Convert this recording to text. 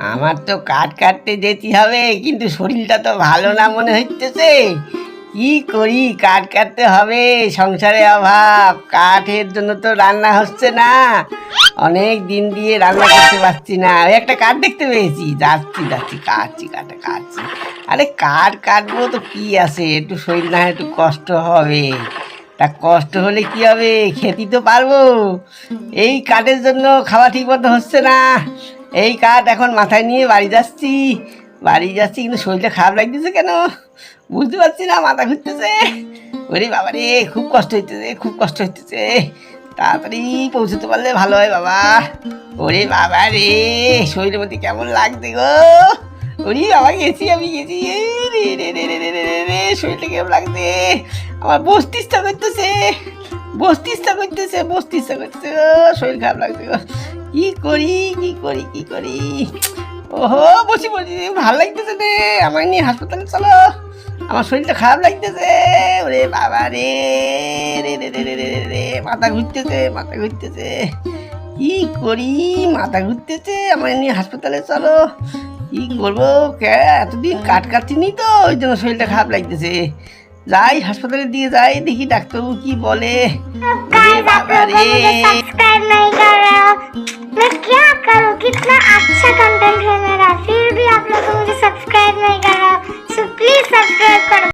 আমার তো কাঠ কাটতে যেতে হবে, কিন্তু শরীরটা তো ভালো না মনে হইতেছে। কি করি, কাঠ কাটতে হবে, সংসারে অভাব, কাঠের জন্য তো রান্না হচ্ছে না। অনেক দিন দিয়ে রান্না করতে পারছি না। ওই একটা কাঠ দেখতে পেয়েছি, যাচ্ছি যাচ্ছি, কাটছি কাটে কাটছি। আরে কাঠ কাটবো তো কি আছে? একটু শরীর না একটু কষ্ট হবে। তা কষ্ট হলে কি হবে? খেতে তো পারব। এই কাঠের জন্য খাওয়া ঠিক মতো হচ্ছে না। এই কাঠ এখন মাথায় নিয়ে বাড়ি যাচ্ছি। বাড়ি যাচ্ছি, কিন্তু শরীরটা খারাপ লাগতেছে কেন? বুঝতে পারছি না, মাথা ঘুরতেছে। ওরে বাবা রে খুব কষ্ট হইতেছে, খুব কষ্ট হইতেছে। তাড়াতাড়ি পৌঁছতে পারলে ভালো হয় বাবা। ওরে বাবা রে শরীরের মধ্যে কেমন লাগছে গো? ওরে বাবা, গেছি আমি, গেছি। রে রে রে রে রে রে রে, শরীরটা কেমন লাগছে? আমার বস্তি ইচ্ছা করতেছে বসতে ইচ্ছা করতেছে বসতে ইচ্ছা করতেছে শরীর খারাপ লাগছে গো। কি করি কি করি কি করি? ওহো বসি বসি ভালো লাগতেছে রে। আমার নিয়ে হাসপাতালে চলো। আমার শরীরটা খারাপ লাগতেছে। ওরে বাবা রে রে রে রে রে রে মাথা ঘুরতেছে মাথা ঘুরতেছে। কি করি মাথা ঘুরতেছে। আমার নিয়ে হাসপাতালে চলো। কি করব? এতদিন কাট কাটছিনি তো ওই জন্য শরীরটা খারাপ লাগতেছে। যাই হাসপাতালে দিয়ে যাই দেখি ডাক্তারবাবু কি বলে।